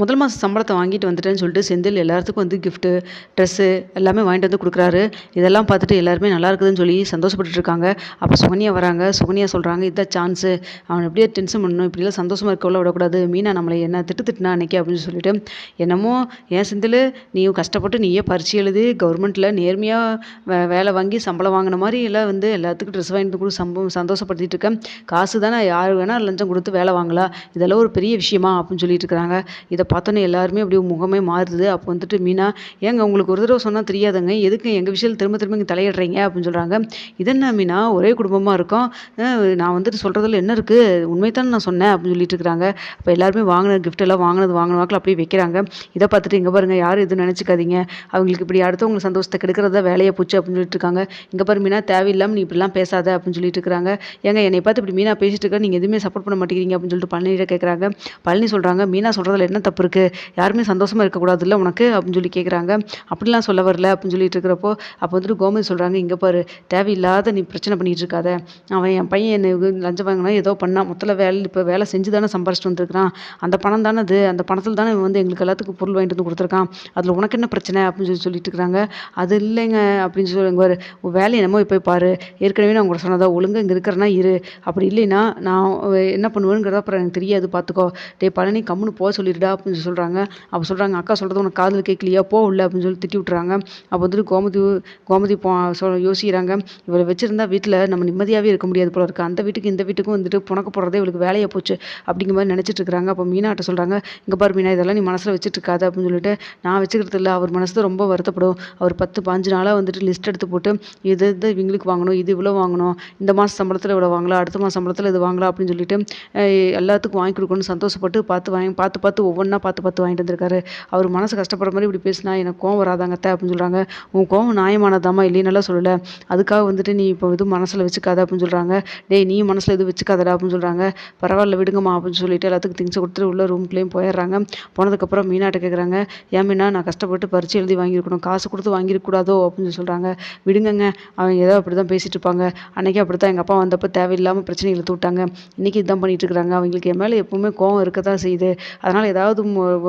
முதல் மாதம் சம்பளத்தை வாங்கிட்டு வந்துட்டேன்னு சொல்லிட்டு செந்தில் எல்லாத்துக்கும் வந்து கிஃப்ட்டு ட்ரெஸ்ஸு எல்லாமே வாங்கிட்டு வந்து கொடுக்குறாரு. இதெல்லாம் பார்த்துட்டு எல்லாருமே நல்லா இருக்குதுன்னு சொல்லி சந்தோஷப்பட்டு இருக்காங்க. அப்போ சுகன்யா வராங்க. சுகன்யா சொல்கிறாங்க இதான் சான்ஸு அவன் எப்படியே டென்ஷன் பண்ணணும். இப்படிலாம் சந்தோஷமாக இருக்கவள விடக்கூடாது. மீனா நம்மளை என்ன திட்டு திட்டினா அன்னைக்கு அப்படின்னு சொல்லிட்டு. என்னமோ ஏன் செந்தில் நீயும் கஷ்டப்பட்டு நீயே பரிட்சை எழுதி கவர்மெண்ட்டில் நேர்மையாக வே வேலை வாங்கி சம்பளம் வாங்கின மாதிரி எல்லாம் வந்து எல்லாத்துக்கும் ட்ரெஸ் வாங்கிட்டு கூட. சம்பவம் சந்தோஷப்படுத்திட்டு இருக்கேன் காசு தானே யார் வேணால் லஞ்சம் கொடுத்து வேலை வாங்கலாம் இதெல்லாம் ஒரு பெரிய விஷயமா அப்படின்னு சொல்லிட்டு இருக்கிறாங்க. இதை பார்த்தோன்னே எல்லாருமே அப்படியே முகமே மாறுது. அப்போ வந்துட்டு மீனா ஏங்க உங்களுக்கு ஒரு தடவை சொன்னால் தெரியாதுங்க. எதுக்கு எங்கள் விஷயத்தில் திரும்ப திரும்ப இங்கே தலையிடுறீங்க? அப்படின்னு சொல்கிறாங்க இதென்ன மீனா? ஒரே குடும்பமாக இருக்கோம். நான் வந்துட்டு சொல்கிறதுல என்ன இருக்குது உண்மைத்தானே நான் சொன்னேன் அப்படின்னு சொல்லிட்டு இருக்கிறாங்க. அப்போ எல்லாருமே வாங்கின கிஃப்ட் எல்லாம் வாங்கினது வாங்கின வாக்கில் அப்படியே வைக்கிறாங்க. இதை பார்த்துட்டு இங்கே பாருங்கள் யாரும் எதுவும் நினச்சிக்காதீங்க. அவங்களுக்கு இப்படி அடுத்தவங்க சந்தோஷத்தை கெடுக்கிறதா வேலையை போச்சு அப்படின்னு சொல்லிட்டு இருக்காங்க. இங்கே பாரு மீனா தேவையில்லாமல் நீ இப்படிலாம் பேசாத அப்படின்னு சொல்லிட்டு இருக்கிறாங்க. ஏங்க என்னை பார்த்து இப்படி மீனா பேசிட்டு இருக்க நீங்கள் எதுவுமே சப்போர்ட் பண்ண மாட்டேங்கிறீங்க அப்படின்னு சொல்லிட்டு பழனியிட கேட்குறாங்க பழனி சொல்கிறாங்க மீனா சொல்கிறதுல என்ன தப்பு இருக்குது யாருமே சந்தோஷமாக இருக்கக்கூடாதுல்ல உனக்கு? அப்படின்னு சொல்லி கேட்குறாங்க அப்படிலாம் சொல்ல வரல அப்படின்னு சொல்லிட்டு இருக்கிறப்போ அப்போ வந்துட்டு கோமதி சொல்கிறாங்க இங்கே பாரு தேவையில்லாத நீ பிரச்சனை பண்ணிகிட்டு இருக்காத. அவன் என் பையன் என்னை லஞ்சம் வாங்கினா ஏதோ பண்ணான் மொத்தத்தில் வேலை இப்போ வேலை செஞ்சு தானே சம்பாரிச்சிட்டு வந்திருக்கிறான். அந்த பணம் தானே அது. அந்த பணத்தில் தானே இவன் வந்து எங்களுக்கு எல்லாத்துக்கும் பொருள் வாங்கிட்டு வந்து கொடுத்துருக்கான். அதில் உனக்கு என்ன பிரச்சனை? அப்படின்னு சொல்லி சொல்லிட்டு இருக்கிறாங்க. அது இல்லைங்க. அப்படின்னு சொல்லுங்க பாரு வேலையை என்னமோ போய் பாரு. ஏற்கனவே நான் உங்களை சொன்னதா ஒழுங்காக இங்கே இருக்கிறனா இரு. அப்படி இல்லைன்னா நான் என்ன பண்ணுவேங்கிறத அப்புறம் எனக்கு தெரியாது. பார்த்துக்கோ டே பழனி கம்முன்னு போக சொல்லிடுடா அப்படின்னு சொல்கிறாங்க அப்போ சொல்கிறாங்க அக்கா சொல்கிறது உனக்கு காதில் கேட்கலையா போ உள்ள அப்படின்னு சொல்லி திட்டி விட்றாங்க அப்போ வந்துட்டு கோமதி கோமதி போ சொல் யோசிக்கிறாங்க. இவளை வச்சுருந்தா வீட்டில் நம்ம நிம்மதியாகவே இருக்க முடியாது போல இருக்குது அந்த வீட்டுக்கு இந்த வீட்டுக்கும் வந்துட்டு புணக்க போடுறதே இவளுக்கு வேலையை போச்சு அப்படிங்கிற மாதிரி நினச்சிட்டு இருக்கிறாங்க. அப்போ மீனாட்ட சொல்கிறாங்க இங்கே பாரு மீனா இதெல்லாம் நீ மனசில் வச்சுட்டு இருக்காது அப்படின்னு சொல்லிட்டு நான் வச்சுக்கிறது இல்லை. அவர் மனசு ரொம்ப வருத்தப்படும். அவர் பத்து பாஞ்சு நாளாக வந்துட்டு லிஸ்ட் எடுத்து போட்டு இது இது இவங்களுக்கு வாங்கணும் இது இவ்வளோ வாங்கணும். இந்த மாதம் சம்பளத்தில் இவ்வளோ வாங்கலாம். அடுத்த மாதம் சம்பளத்தில் இது வாங்கலாம் அப்படின்னு சொல்லிட்டு எல்லாத்துக்கும் வாங்கி கொடுக்கணும்னு சந்தோஷப்பட்டு பார்த்து வாங்கி பார்த்து பார்த்து ஒவ்வொன்றா பார்த்து பார்த்து வாங்கிட்டு வந்திருக்காரு. அவர் மனசு கஷ்டப்படுற மாதிரி இப்படி பேசினா எனக்கு கோவம் வராதாங்க அத்தை அப்படின்னு சொல்கிறாங்க உன் கோவம் நியாயமானதாம்மா இல்லைன்னாலாம் சொல்லலை. அதுக்காக வந்துட்டு நீ இப்போ எதுவும் மனசில் வச்சுக்காத அப்படின்னு சொல்கிறாங்க டேய் நீ மனசில் எதுவும் வச்சுக்காதடா அப்படின்னு சொல்கிறாங்க பரவாயில்ல விடுங்கம்மா அப்படின்னு சொல்லிட்டு எல்லாத்துக்கும் திங்ஸை கொடுத்துட்டு உள்ள ரூம்குள்ளேயும் போயிடுறாங்க. போனதுக்கப்புறம் மீனாட்ட கேட்குறாங்க ஏன் மீனா நான் கஷ்டப்பட்டு பரிச்சு எழுதி வாங்கியிருக்கணும். காசு கொடுத்து வாங்கியிருக்கூடாதோ அப்படின்னு சொல்கிறாங்க விடுங்கங்க. அவங்க ஏதோ அப்படி தான் பேசிகிட்டு இருப்பாங்க. அன்றைக்கி அப்படி தான் எங்கள் அப்பா வந்தப்போ தேவையில்லாமல் பிரச்சனை இழுத்து விட்டாங்க இன்றைக்கி இதுதான் பண்ணிகிட்டு இருக்கிறாங்க. அவங்களுக்கு என் மேலே எப்போவுமே கோவம் இருக்க தான் செய்யுது. அதனால் ஏதாவது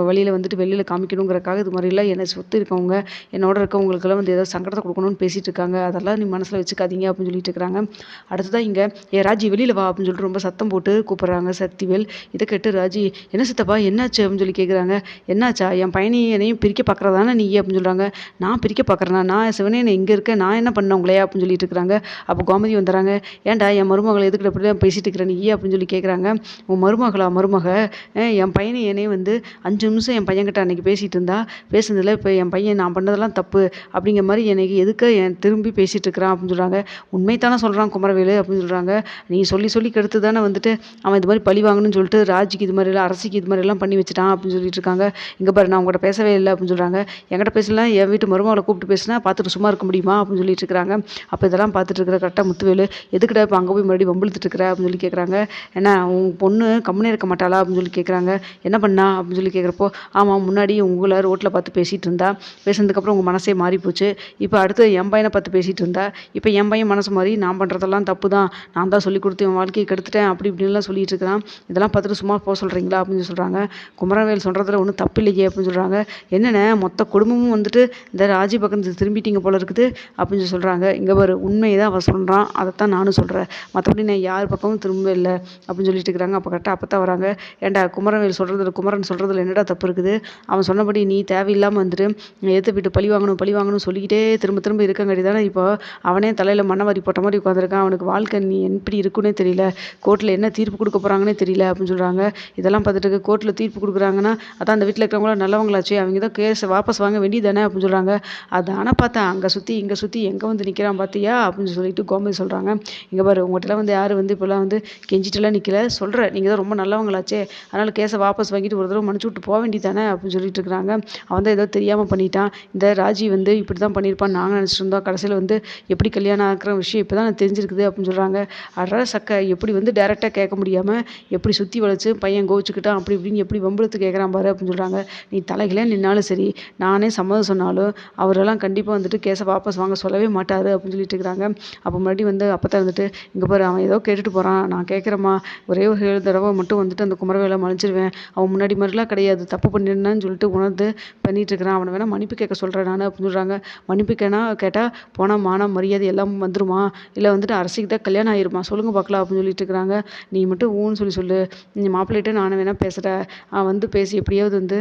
வழியில் வந்துட்டு வெளியில் காமிக்கணுங்கிறக்காக இது மாதிரிலாம் என்னை சுற்றி இருக்கவங்க என்னோட இருக்கவங்களுக்கெல்லாம் வந்து ஏதாவது சங்கடத்தை கொடுக்கணும்னு பேசிகிட்டு இருக்காங்க. அதெல்லாம் நீ மனசில் வச்சுக்காதீங்க அப்படின்னு சொல்லிட்டு இருக்கிறாங்க. அடுத்ததான் இங்கே ஏ ராஜி வெளியில் வா அப்படின்னு சொல்லிட்டு ரொம்ப சத்தம் போட்டு கூப்பிட்றாங்க சக்திவேல். இதை கேட்டு ராஜி என்ன சித்தப்பா என்னாச்சு? அப்படின்னு சொல்லி கேட்குறாங்க என்னாச்சா? என் பையனை என்னையும் பிரிக்க பார்க்குறதானே நீ? அப்படின்னு சொல்கிறாங்க நான் பிரிக்க பார்க்குறேன்னா நான் சிவனே இங்கே இருக்கேன் நான் என்ன பண்ணேன் உங்களே அப்படின்னு சொல்லிட்டு இருக்கிறாங்க. அப்போ கோமதி வந்துடுறாங்க ஏன்டா என் மருமகளை எதுக்கு இப்படி பேசிட்டு இருக்கிற நீ? அப்படின்னு சொல்லி கேட்குறாங்க உன் மருமகளா மருமக? என் பையனை என்னையும் வந்து அஞ்சு நிமிஷம் என் பையன்கிட்ட அன்றைக்கி பேசிகிட்டு இருந்தா பேசுனதில் இப்போ என் பையன் நான் பண்ணதெல்லாம் தப்பு. அப்படிங்கிற மாதிரி எனக்கு எதுக்கு என் திரும்பி பேசிகிட்டு இருக்கிறான் அப்படின்னு சொல்கிறாங்க உண்மை தானே சொல்கிறான் குமரவேலு அப்படின்னு சொல்கிறாங்க நீ சொல்லி சொல்லி கெடுத்து தானே வந்துட்டு அவன் இது மாதிரி பழி வாங்கணும்னு சொல்லிட்டு ராஜிக்கு இது மாதிரிலாம் அரசிக்கு இது மாதிரிலாம் பண்ணி வச்சுட்டான் அப்படின்னு சொல்லிட்டு இருக்காங்க. இங்கே பாரு நான் உங்கள்கிட்ட பேசவே இல்லை அப்படின்னு சொல்கிறாங்க என்கிட்ட பேசலாம் என் வீட்டு மருமகளை கூப்பிட்டு பேசினா பார்த்துட்டு சும்மா இருக்க முடியுமா? அப்படின்னு சொல்லிட்டு இருக்கிறாங்க அப்போ இதெல்லாம் பார்த்துட்டு இருக்கிற கரெக்டாக முத்துவேலு எதுக்கிட்ட இப்போ அங்கே போய் மறுபடியும் வம்பிழுத்துட்டு இருக்கிற? அப்படின்னு சொல்லி கேட்குறாங்க ஏன்னா உன் பொண்ணு கம்முனே இருக்க மாட்டாளா? அப்படின்னு சொல்லி கேட்குறாங்க என்ன பண்ணா? அப்படின்னு சொல்லி கேட்குறப்போ ஆமாம் முன்னாடி உங்களை ரோட்டில் பார்த்து பேசிகிட்டு இருந்தா பேசினதுக்கப்புறம் உங்கள் மனசே மாறி போச்சு இப்போ அடுத்து என் பையனை பார்த்து பேசிகிட்டு இருந்தா இப்போ என் பையன் மனசு மாதிரி நான் பண்ணுறதெல்லாம் தப்பு தான் நான் தான் சொல்லி கொடுத்து என் வாழ்க்கையை கெடுத்துட்டேன் அப்படி இப்படின்லாம் சொல்லிட்டு இருக்கிறான் இதெல்லாம் பார்த்துட்டு சும்மா போக சொல்கிறீங்களா அப்படின்னு சொல்கிறாங்க குமரவேல் சொல்கிறதுல ஒன்றும் தப்பு இல்லையே அப்படின்னு சொல்கிறாங்க என்னென்ன மொத்த குடும்பமும் வந்துட்டு இந்த ராஜி பக்கம் திரும்பிட்டீங்க போல இருக்குது அப்படின்னு சொல்லி சொல்கிறாங்க இங்கே பாரு உண்மையை தான் அவன் சொல்கிறான் அதைத்தான் நானும் சொல்கிறேன் மற்றபடி நான் யார் பக்கமும் திரும்ப இல்லை அப்படின்னு சொல்லிட்டு இருக்கிறாங்க அப்போ கரெக்டாக அப்போ தான் வராங்க. ஏன்டா குமரவேல் சொல்கிறதுல குமரன் சொல்கிறதுல என்னடா தப்பு இருக்குது? அவன் சொன்னபடி நீ தேவையில்லாமல் வந்துட்டு எடுத்து விட்டு பழி வாங்கணும் பழி வாங்கணும் சொல்லிக்கிட்டே திரும்ப திரும்ப இருக்கங்காட்டி தானே இப்போ? அவனே தலையில் மண்ணை வாரி போட்ட மாதிரி உட்காந்துருக்கான் அவனுக்கு வாழ்க்கை நீ எப்படி இருக்குன்னே தெரியல. கோர்ட்டில் என்ன தீர்ப்பு கொடுக்க போகிறாங்கன்னே தெரியல அப்படின்னு சொல்கிறாங்க இதெல்லாம் பார்த்துட்டு கோர்ட்டில் தீர்ப்பு கொடுக்குறாங்கன்னா அதான் அந்த வீட்டில் இருக்கிறவங்களாம் நல்லவங்களாச்சு. அவங்க தான் கேஸை வாபஸ் வாங்க வேண்டியதானே அப்படின்னு சொல்கிறாங்க அதானே பார்த்தேன் அங்கே சுற்றி இங்கே சுற்றி எங்கே வந்து நிற்கிறான் பார்த்தியா அப்படின்னு சொல்லிட்டு கோமதி சொல்கிறாங்க இங்கே பாரு உங்கள்கிட்டலாம் வந்து யார் வந்து இப்போல்லாம் வந்து கெஞ்சிட்டுலாம் நிற்கல சொல்கிற நீங்கள் தான் ரொம்ப நல்லவங்களாச்சே. அதனால் கேஸை வாபஸ் வாங்கிட்டு ஒரு தடவை மன்னிச்சு விட்டு போக வேண்டியதானே அப்படின்னு சொல்லிட்டு இருக்கிறாங்க. அவன் தான் ஏதோ தெரியாமல் பண்ணிட்டான். இந்த ராஜி வந்து இப்படி தான் பண்ணியிருப்பான் நாங்கள் நினச்சிட்டு இருந்தோம். கடைசியில் வந்து எப்படி கல்யாணம் ஆகிற விஷயம் இப்போ தான் தெரிஞ்சிருக்குது அப்படின்னு சொல்கிறாங்க அட சக்க எப்படி வந்து டேரெக்டாக கேட்க முடியாமல் எப்படி சுற்றி வளைச்சு பையன் கோவிச்சுக்கிட்டான் அப்படி இப்படின்னு எப்படி வம்பளத்து கேட்குறான் பாரு அப்படின்னு சொல்கிறாங்க நீ தலைகளே நின்னாலும் சரி நானே சம்மதம் சொன்னாலும் அவரெல்லாம் கண்டிப்பாக வந்துட்டு கேஸை வாபஸ் வாங்க சொல்லவே மாட்டார் அப்படின்னு சொல்லிட்டு இருக்கிறாங்க. அப்போ மறுபடியும் வந்து அப்போ தான் வந்துட்டு இங்கே பாரு அவன் ஏதோ கேட்டுட்டு போகிறான் நான் கேட்குறேம்மா. ஒரே ஒரு ஏழு தடவை மட்டும் வந்துட்டு அந்த குமரவேலை மன்னிச்சிருவேன். அவன் முன்னாடி மாதிரி அப்படிலாம் கிடையாது. தப்பு பண்ணிருந்தேன்னு சொல்லிட்டு உணர்ந்து பண்ணிட்டுருக்கிறான். அவனை வேணால் மன்னிப்பு கேட்க சொல்கிறேன் நான் அப்படின்னு சொல்கிறாங்க மன்னிப்பு கேனா கேட்டால் போனால் மானம் மரியாதை எல்லாம் வந்துருமா? இல்லை வந்துட்டு அரசிக்கு தான் கல்யாணம் ஆயிருமா? சொல்லுங்க பார்க்கலாம் அப்படின்னு சொல்லிட்டு இருக்கிறாங்க. நீ மட்டும் ஊன்னு சொல்லி சொல்லு. நீ மாப்பிள்ளைகிட்ட நானும் வேணால் பேசுகிறேன் வந்து பேசி எப்படியாவது வந்து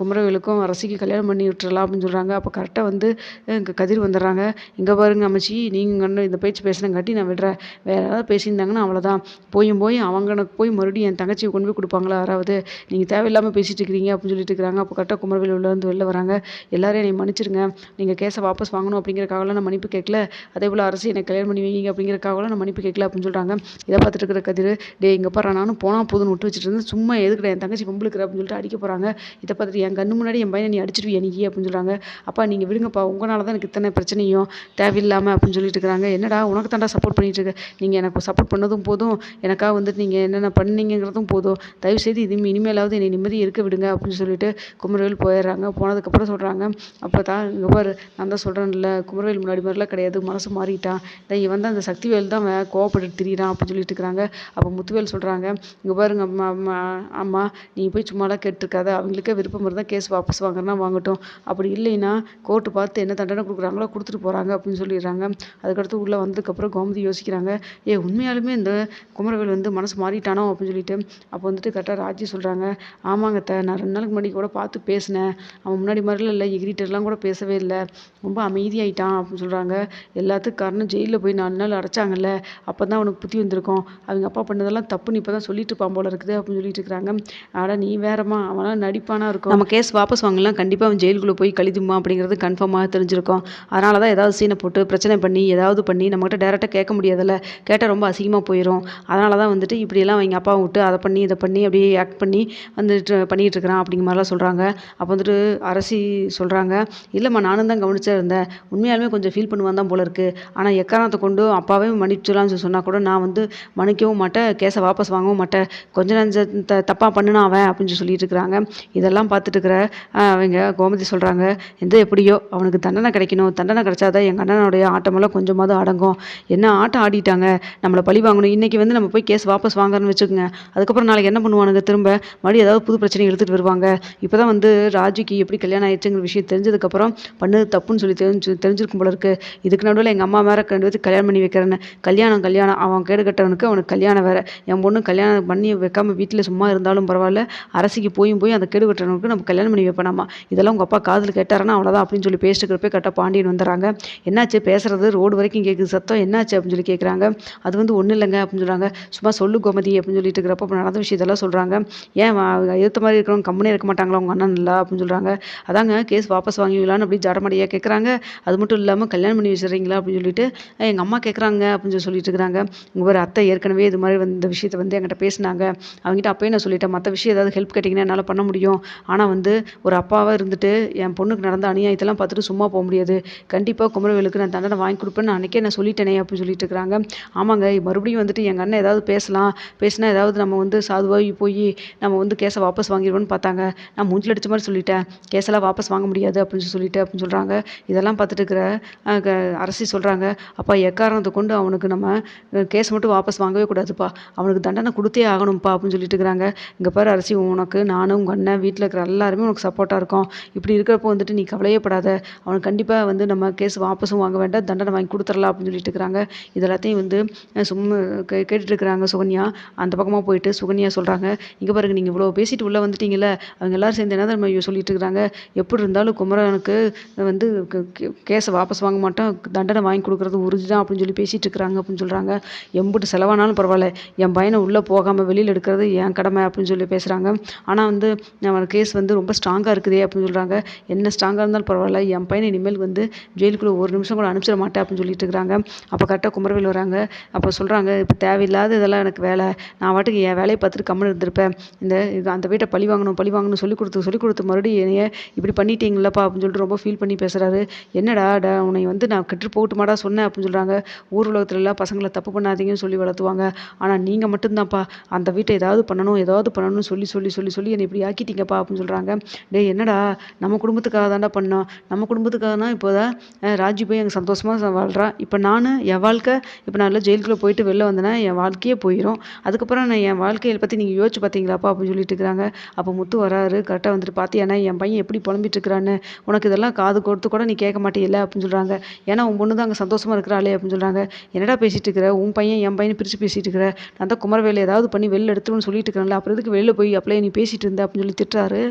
குமரவேலுக்கும் அரசிக்கு கல்யாணம் பண்ணி விட்டுறலாம் அப்படின்னு சொல்கிறாங்க அப்போ கரெக்டாக வந்து இங்கே கதிர் வந்துடுறாங்க. இங்கே பாருங்க அமைச்சி நீங்கள் இந்த பேச்சு பேசுனங்காட்டி நான் விடுறேன். வேறு ஏதாவது பேசியிருந்தாங்கன்னா அவ்வளோதான் போயும் போய் அவங்களுக்கு போய் மறுபடியும் என் தங்கச்சியை கொண்டு போய் கொடுப்பாங்களா? யாராவது. நீங்கள் தேவையில்லாமல் பேசிகிட்டு இருக்கிறீங்க அப்படின்னு சொல்லிட்டு இருக்கிறாங்க அப்போ கரெக்டாக குமரவேல் உள்ளேருந்து வெளில வராங்க. எல்லாரும் என்னை மன்னிச்சிருங்க. நீங்கள் கேஸை வாபஸ் வாங்கணும் அப்படிங்கிறக்காகலாம் நான் மன்னிப்பு கேட்கல. அதே போல் அரசு என்னை கல்யாணம் பண்ணி வைங்க அப்படிங்கிறக்காகலாம் நான் மன்னிப்பு கேட்கல அப்படின்னு சொல்கிறாங்க இதை பார்த்துட்டு இருக்கிற கதிர் டே இங்கே பாரு நானும் போனால் போதும்னு விட்டு வச்சுட்டு இருந்து சும்மா எதுக்குடா என் தங்கச்சி பொம்பளுக்கு அப்படின்னு சொல்லிட்டு அடிக்க போகிறாங்க இதை பார்த்துட்டு என் கண்ணு முன்னாடி என் பையனை நீ அடிச்சிடுவியா நீ? அப்படின்னு சொல்கிறாங்க அப்பா நீங்கள் விடுங்கப்பா. உங்களால் தான் எனக்கு இத்தனை பிரச்சனையும் தேவையில்லாமல் அப்படின்னு சொல்லிட்டு இருக்கிறாங்க. என்னடா உனக்கு தாண்டா சப்போர்ட் பண்ணிட்டு இருக்க நீங்கள் எனக்கு சப்போர்ட் பண்ணதும் போதும். எனக்காக வந்துட்டு நீங்கள் என்னென்ன பண்ணீங்கிறதும் போதும். தயவுசெய்து இது இனிமேலாவது என்னை நிம்மதி இருக்க விடுங்க அப்படின்னு சொல்லிட்டு குமரவேல் போயிடுறாங்க. போனதுக்கப்புறம் சொல்கிறாங்க அப்போ தான் இங்கே பாரு நான் தான் சொல்கிறேன்ல குமரவேல் முன்னாடி மாதிரிலாம் கிடையாது மனசு மாறிட்டான். தான் இவன் தான் அந்த சக்திவேல் தான் அவன் கோவப்பட்டு திரியிறான் அப்படின்னு சொல்லிட்டு இருக்கிறாங்க அப்போ முத்துவேல் சொல்கிறாங்க இங்கே பாருங்க அம்மா அம்மா ஆமாம் நீ போய் சும்மாலாம் கேட்டுருக்காத. அவங்களுக்கே விருப்பம் இருந்தால் கேஸ் வாபஸ் வாங்குறனா வாங்கட்டும். அப்படி இல்லைன்னா கோர்ட்டு பார்த்து என்ன தண்டனை கொடுக்குறாங்களோ கொடுத்துட்டு போகிறாங்க அப்படின்னு சொல்லிடுறாங்க. அதுக்கடுத்து உள்ளே வந்ததுக்கப்புறம் கோமதி யோசிக்கிறாங்க ஏ உண்மையாலுமே இந்த குமரவேல் வந்து மனசு மாறிட்டானோ? அப்படின்னு சொல்லிட்டு அப்போ வந்துட்டு கரெக்டாக ராஜி சொல்கிறாங்க ஆமாங்க அத்தை. நான் ரெண்டு நாளுக்கு முன்னாடி கூட பார்த்து பேசினேன். அவன் முன்னாடி மாதிரிலாம் இல்லை. எகிரிட்டர்லாம் கூட பேசவே இல்லை. ரொம்ப அமைதியாயிட்டான் அப்படின்னு சொல்கிறாங்க எல்லாத்துக்கும் காரணம் ஜெயிலில் போய் நாலு நாள் அடைச்சாங்கல்ல. அப்போ தான் அவனுக்கு புத்தி வந்திருக்கும். அவங்க அப்பா பண்ணதெல்லாம் தப்புன்னு இப்போ தான் சொல்லிட்டு இருப்பான் போல இருக்குது அப்படின்னு சொல்லிட்டு இருக்கிறாங்க. ஆனால் நீ வேறம்மா. அவனால நடிப்பானா இருக்கும். நம்ம கேஸ் வாபஸ் வாங்கலாம். கண்டிப்பாக அவன் ஜெயிலுக்குள்ளே போய் கழிதுமா அப்படிங்கிறது கன்ஃபார்மாக தெரிஞ்சிருக்கும். அதனால தான் ஏதாவது சீனை போட்டு பிரச்சனை பண்ணி ஏதாவது பண்ணி நம்மகிட்ட டேரெக்டாக கேட்க முடியாதுல்ல. கேட்டால் ரொம்ப அசிங்கமாக போயிடும் அதனால தான் வந்துட்டு இப்படியெல்லாம் அவங்க அப்பாவை விட்டு அதை பண்ணி இதை பண்ணி அப்படியே ஆக்ட் பண்ணி வந்துட்டு பண்ணிகிட்டு இருக்கிறான் அப்படிங்கிற மாதிரிலாம் சொல்கிறாங்க அப்போ வந்துட்டு அரசி சொல்கிறாங்க இல்லைம்மா நானும் தான் கவனிச்சா இருந்தேன். உண்மையாலுமே கொஞ்சம் ஃபீல் பண்ணுவான் தான் போல இருக்குது ஆனால் எக்காரணத்தை கொண்டு அப்பாவே மன்னிச்சிடலாம்னு சொன்னால் கூட நான் வந்து மன்னிக்கவும் மாட்டேன் கேஸை வாபஸ் வாங்கவும் மாட்டேன். கொஞ்ச நஞ்ச த தப்பாக பண்ணினா அவன் அப்படின்னு சொல்லிட்டு இருக்கிறாங்க. இதெல்லாம் பார்த்துட்டு இருக்கிற அவங்க கோமதி சொல்கிறாங்க எந்த எப்படியோ அவனுக்கு தண்டனை கிடைக்கணும். தண்டனை கிடைச்சாதான் எங்கள் அண்ணனுடைய ஆட்டமெல்லாம் கொஞ்சமாவது அடங்கும். என்ன ஆட்டம் ஆடிட்டாங்க? நம்மளை பழி வாங்கணும். இன்றைக்கி வந்து நம்ம போய் கேஸ் வாபஸ் வாங்குறோன்னு வச்சுக்கோங்க. அதுக்கப்புறம் நாளைக்கு என்ன பண்ணுவானுங்க திரும்ப? மறுபடியும் ஏதாவது புது பிரச்சனை எடுத்துகிட்டு வருவாங்க. இப்போ தான் வந்து ராஜுக்கு எப்படி கல்யாணம் ஆயிடுச்சுங்கிற விஷயம் தெரிஞ்சதுக்கப்புறம் பண்ணது தப்புன்னு சொல்லி தெரிஞ்சு தெரிஞ்சிருக்கும் போல இருக்குது இதுக்கு நடுவில் எங்கள் அம்மா வேற ரெண்டு பேருக்கு கல்யாணம் பண்ணி வைக்கிறேன்னு. கல்யாணம் கல்யாணம். அவன் கேடு கட்டவனுக்கு அவனுக்கு கல்யாணம் வேறு. என் பொண்ணு கல்யாணம் பண்ணி வைக்காம வீட்டில் சும்மா இருந்தாலும் பரவாயில்ல. அரசிக்கு போயும் போய் அந்த கேடு கட்டவனுக்கு நம்ம கல்யாணம் பண்ணி வைப்பனாமா இதெல்லாம் உங்கள் அப்பா காதில் கேட்டாருன்னா அவ்வளோதான் அப்படின்னு சொல்லி பேசிட்டு கரெக்டாக பாண்டியன் வந்துடுறாங்க. என்னாச்சு? பேசுறது ரோடு வரைக்கும் கேட்குது சத்தம் என்னாச்சு அப்படின்னு சொல்லி கேட்குறாங்க அது வந்து ஒன்றும் இல்லைங்க அப்படின்னு சொல்கிறாங்க சும்மா சொல்லு கோமதி அப்படின்னு சொல்லிட்டு இருக்கிறப்ப நடந்த விஷயத்தெல்லாம் சொல்கிறாங்க ஏன் எதிர்த்த மாதிரி இருக்கிறவங்க கம்பெனி இருக்க மாட்டாங்களா உங்கள் அண்ணன் இல்லை அப்படின்னு சொல்கிறாங்க அதாங்க கேஸ் வாபஸ் வாங்குவீங்களான்னு அப்படி ஜடமடியாக கேட்குறாங்க அது மட்டும் இல்லாமல் கல்யாணம் பண்ணி வச்சுறீங்களா அப்படின்னு சொல்லிட்டு எங்கள் அம்மா கேட்குறாங்க அப்படின்னு சொல்லி சொல்லிட்டு இருக்கிறாங்க உங்கள் ஒரு அத்தை ஏற்கனவே இது மாதிரி வந்து இந்த விஷயத்தை வந்து என்கிட்ட பேசினாங்க. அவங்ககிட்ட அப்பயே நான் சொல்லிட்டேன் மற்ற விஷயம் ஏதாவது ஹெல்ப் கேட்டிங்கன்னா என்னால் பண்ண முடியும். ஆனால் வந்து ஒரு அப்பாவாக இருந்துட்டு என் பொண்ணுக்கு நடந்த அநியாயத்தெல்லாம் பார்த்துட்டு சும்மா போக முடியாது. கண்டிப்பாக குமரவேலுக்கு நான் தண்டனை வாங்கி கொடுப்பேன்னு அன்றைக்கே நான் சொல்லிட்டேனே அப்படின்னு சொல்லிட்டு இருக்கிறாங்க ஆமாங்க மறுபடியும் வந்துட்டு எங்கள் அண்ணன் ஏதாவது பேசலாம். பேசினா ஏதாவது நம்ம வந்து சாதுவாகி போய் நம்ம வந்து கேஸை வாபஸ் வாங்கிடுவோன்னு பார்த்தாங்க. நான் மூஞ்சில் அடித்த மாதிரி சொல்லிட்டேன். கேஸெல்லாம் வாபஸ் வாங்க முடியாது அப்படின்னு சொல்லிட்டு அப்படின்னு சொல்கிறாங்க இதெல்லாம் பார்த்துட்டு இருக்கிற க- அரசி சொல்கிறாங்க அப்பா எக்காரணத்தை கொண்டு அவனுக்கு நம்ம கேஸ் மட்டும் வாபஸ் வாங்கவே கூடாதுப்பா. அவனுக்கு தண்டனை கொடுத்தே ஆகணும்ப்பா அப்படின்னு சொல்லிட்டு இருக்கிறாங்க. இங்கே பாரு அரசி உனக்கு நானும் உங்கள் அண்ணன் வீட்டில் இருக்கிற எல்லாருமே உனக்கு சப்போர்ட்டாக இருக்கும். இப்படி இருக்கிறப்போ வந்துட்டு நீ கவலையே படாத. அவனுக்கு கண்டிப்பாக வந்து நம்ம கேஸ் வாபஸும் வாங்க வேண்டாம். தண்டனை வாங்கி கொடுத்துடலாம் அப்படின்னு சொல்லிட்டு இருக்கிறாங்க. இது எல்லாத்தையும் வந்து சும்மா கே கேட்டுட்டு இருக்கிறாங்க சுகன்யா. அந்த பக்கமாக போயிட்டு சுகன்யா சொல்கிறாங்க இங்கே பாருங்க நீங்கள் இவ்வளோ பேசிட்டு உள்ளே வந்துட்டீங்கல்ல? அவங்க எல்லாரும் சேர்ந்து என்ன நம்ம சொல்லிட்டு இருக்கிறாங்க எப்படி இருந்தாலும் குமரனுக்கு வந்து கேஸை வாபஸ் வாங்க மாட்டோம் தண்டனை வாங்கி கொடுக்குறது உறுதி தான் அப்படின்னு சொல்லி பேசிட்டு இருக்கிறாங்க அப்படின்னு சொல்கிறாங்க எம்பிட்டு செலவானாலும் பரவாயில்ல. என் பையனை உள்ளே போகாமல் வெளியில் எடுக்கிறது என் கடமை அப்படின்னு சொல்லி பேசுகிறாங்க ஆனால் வந்து அவன் கேஸ் வந்து ரொம்ப ஸ்ட்ராங்காக இருக்குதே அப்படின்னு சொல்கிறாங்க என்ன ஸ்ட்ராங்காக இருந்தாலும் பரவாயில்ல. என் பையனை இனிமேல் வந்து ஜெயிலுக்குள்ளே ஒரு நிமிஷம் கூட அனுப்பிச்சிட மாட்டேன் அப்படின்னு சொல்லிட்டு இருக்கிறாங்க அப்போ கரெக்டாக குமரவேல் வராங்க. அப்போ சொல்கிறாங்க இப்போ தேவையில்லாத இதெல்லாம் எனக்கு வேலை. நான் வாட்டுக்கு என் வேலையை பார்த்துட்டு கம்மல் இருந்திருப்பேன். இந்த அந்த வீட்டை பழி வாங்கணும் பழி வாங்கணும் சொல்லி கொடுத்து சொல்லி கொடுத்து மறுபடியும் என்னைய இப்படி பண்ணிட்டீங்களப்பா அப்படின்னு சொல்லிட்டு ரொம்ப ஃபீல் பண்ணி பேசுகிறாரு என்னடா டா உன்னை வந்து நான் கெட்டு போகட்டுமாடா சொன்னேன் அப்படின்னு சொல்கிறாங்க ஊர் உலகத்துல எல்லாம் பசங்களை தப்பு பண்ணாதீங்கன்னு சொல்லி வளர்த்துவாங்க. ஆனால் நீங்கள் மட்டும்தான்ப்பா அந்த வீட்டை ஏதாவது பண்ணணும் ஏதாவது பண்ணணும்னு சொல்லி சொல்லி சொல்லி சொல்லி என்னை இப்படி ஆக்கிட்டீங்கப்பா அப்படின்னு சொல்கிறாங்க டே என்னடா நம்ம குடும்பத்துக்காக தாண்டா பண்ணோம் நம்ம குடும்பத்துக்காகனா இப்போ தான் ராஜி போய் அங்கே சந்தோஷமாக வாழ்கிறான் இப்போ நான் என் வாழ்க்கை இப்போ நான் ஜெயிலுக்குள்ளே போயிட்டு வெளில வந்தேன்னா என் வாழ்க்கையே போயிடும் அதுக்கப்புறம் நான் என் வாழ்க்கையை பற்றி நீங்கள் யோசிச்சு பார்த்தீங்களாப்பா அப்படின்னு சொல்லிட்டு இருக்கிறாங்க. அப்போ முத்து வராரு கரெக்டாக வந்துட்டு பார்த்தியாண்ணே என் பையன் எப்படி புலம்பிட்டு இருக்கிறான்னு உனக்கு இதெல்லாம் காது கொடுத்து கூட நீ கேட்க மாட்டேயில்ல? அப்படின்னு சொல்கிறாங்க ஏன்னா உன் பொண்ணு தான் அங்கே சந்தோஷமாக இருக்கிறாளே அப்படின்னு சொல்கிறாங்க என்னடா பேசிகிட்டு இருக்கிற? உன் பையன் என் பையன் பிரித்து பேசிகிட்டு இருக்கிற? நான் தான் குமரவேலை ஏதாவது பண்ணி வெளில எடுத்துருன்னு சொல்லிட்டு இருக்கிறேன்ல. அப்புறம் எதுக்கு வெளில போய் அப்படியே நீ பேசிகிட்டு இருந்த? அப்படின்னு சொல்லி திட்டுறாரு.